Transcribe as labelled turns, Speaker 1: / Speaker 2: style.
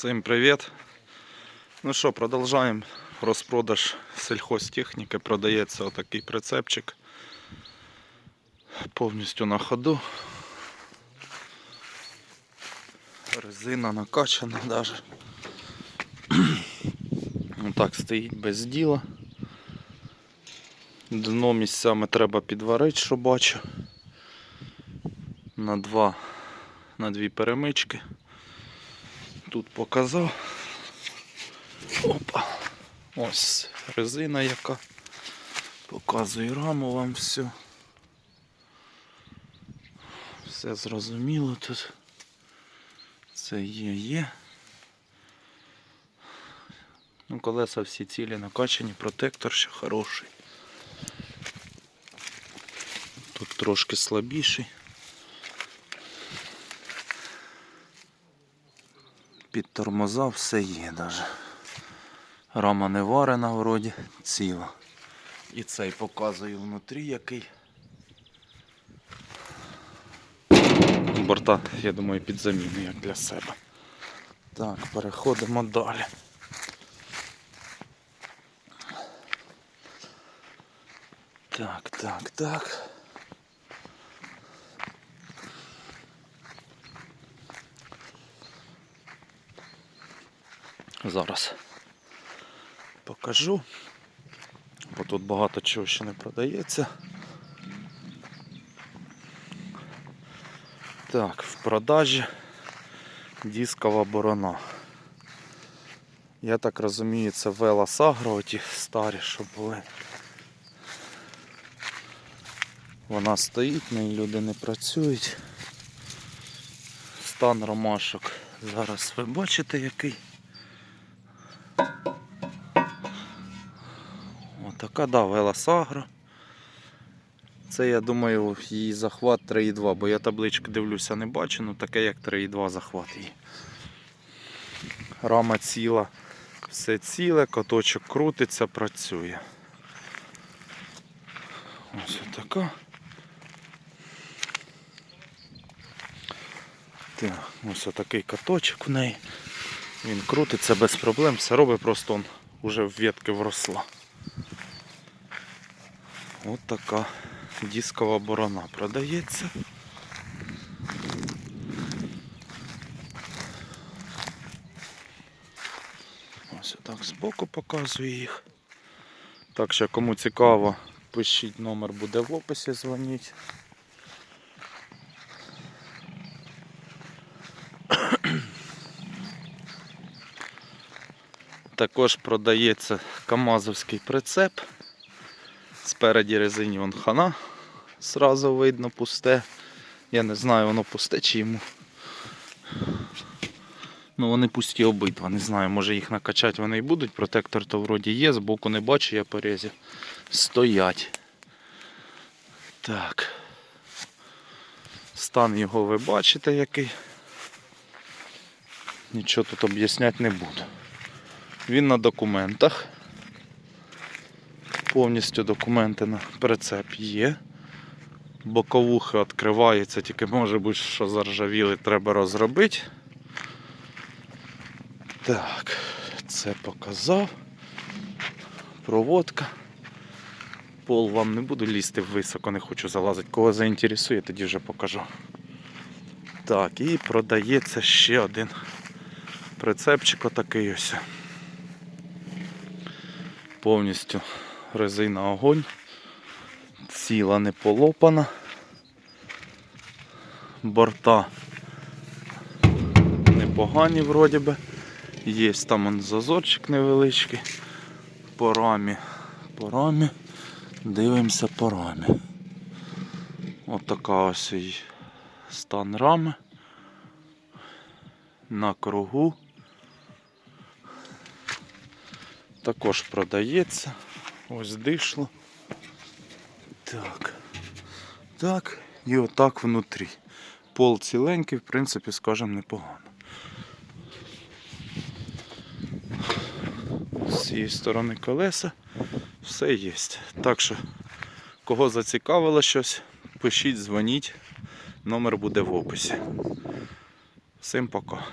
Speaker 1: Всім привіт. Ну що, продовжуємо розпродаж сільхозтехніки. Продається отакий прицепчик. Повністю на ходу. Резина накачана навіть. Так стоїть без діла. Дно місцями треба підварити, що бачу. На два, на дві перемички. Тут показав. Опа. Ось резина яка. Показую раму вам все. Все зрозуміло тут. Це є, є. Ну, колеса всі цілі накачані, протектор ще хороший. Тут трошки слабіший. Під тормоза все є даже. Рама не варена вроді, ціла. І цей показую внутрі який. Борта, я думаю, під заміну, як для себе. Так, переходимо далі. Так, так, так. Зараз покажу, бо тут багато чого ще не продається. Так, в продажі дискова борона. Я так розумію, це Вела Сагро, ті старі, що були. Вона стоїть, неї люди не працюють. Стан ромашок. Зараз ви бачите який. Отака, да, Вела Сагро. Це, я думаю, її захват 3,2, бо я таблички дивлюся, не бачу, ну таке як 3,2 захват її. Рама ціла, все ціле, коточок крутиться, працює. Ось така. Так, ось отакий каточок в неї. Він крутиться без проблем, все робить, просто он уже в ветки вросла. От така дискова борона продається. Ось так збоку показую їх. Так що кому цікаво, пишіть номер буде в описі, дзвоніть. Також продається камазовський прицеп. Спереді резині вон хана. Зразу видно пусте. Я не знаю, воно пусте чи йому. Ну вони пусті обидва, не знаю, може їх накачати вони і будуть. Протектор то вроді є, збоку не бачу, я порізів. Стоять. Так. Стан його ви бачите який. Нічого тут об'ясняти не буду. Він на документах. Повністю документи на прицеп є. Боковухи відкриваються, тільки може бути, що заржавіли, треба розробити. Так, це показав. Проводка. Пол вам не буду лізти високо, не хочу залазити. Кого заінтересує, тоді вже покажу. Так, і продається ще один прицепчик отакий ось. Повністю резина огонь. Ціла не полопана. Борта непогані вроді би. Є там зазорчик невеличкий. По рамі. По рамі. Дивимося по рамі. От ось і стан рами. На кругу. Також продається. Ось дишло. Так. Так. І отак внутрі. Пол ціленький, в принципі, скажемо, непогано. З цієї сторони колеса все є. Так що, кого зацікавило щось, пишіть, дзвоніть. Номер буде в описі. Всім пока.